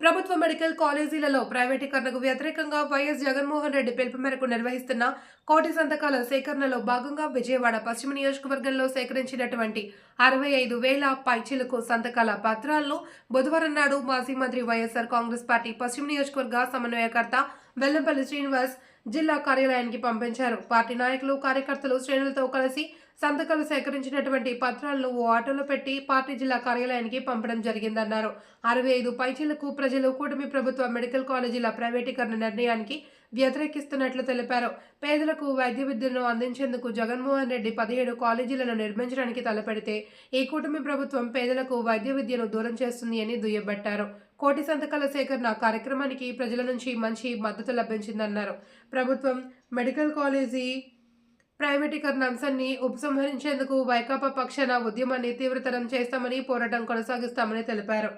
ప్రభుత్వ మెడికల్ కాలేజీలలో ప్రైవేటీకరణకు వ్యతిరేకంగా వైఎస్ జగన్మోహన్ రెడ్డి పిలుపు మేరకు నిర్వహిస్తున్న కోటి సంతకాల సేకరణలో భాగంగా విజయవాడ పశ్చిమ నియోజకవర్గంలో సేకరించినటువంటి అరవై ఐదు వేల పైచిలకు సంతకాల పత్రాలను బుధవారం నాడు మాజీ మంత్రి వైఎస్ఆర్ కాంగ్రెస్ పార్టీ పశ్చిమ నియోజకవర్గ సమన్వయకర్త వెల్లంపల్లి శ్రీనివాస్ జిల్లా కార్యాలయానికి పంపించారు. పార్టీ నాయకులు కార్యకర్తలు శ్రేణులతో కలిసి సంతకాలు సేకరించినటువంటి పత్రాలను ఓ ఆటోలో పెట్టి పార్టీ జిల్లా కార్యాలయానికి పంపడం జరిగిందన్నారు. అరవై ఐదు పైచీలకు ప్రజలు కూటమి ప్రభుత్వ మెడికల్ కాలేజీల ప్రైవేటీకరణ నిర్ణయానికి వ్యతిరేకిస్తున్నట్లు తెలిపారు. పేదలకు వైద్య విద్యను అందించేందుకు జగన్మోహన్ రెడ్డి పదిహేడు కాలేజీలను నిర్మించడానికి తలపెడితే ఈ కూటమి ప్రభుత్వం పేదలకు వైద్య విద్యను దూరం చేస్తుంది అని దుయ్యబట్టారు. కోటి సంతకాల సేకరణ కార్యక్రమానికి ప్రజల నుంచి మంచి మద్దతు లభించిందన్నారు. ప్రభుత్వం మెడికల్ కాలేజీ ప్రైవేటీకరణ అంశాన్ని ఉపసంహరించేందుకు వైకాపా పక్షాన ఉద్యమాన్ని తీవ్రతరం చేస్తామని పోరాటం కొనసాగిస్తామని తెలిపారు.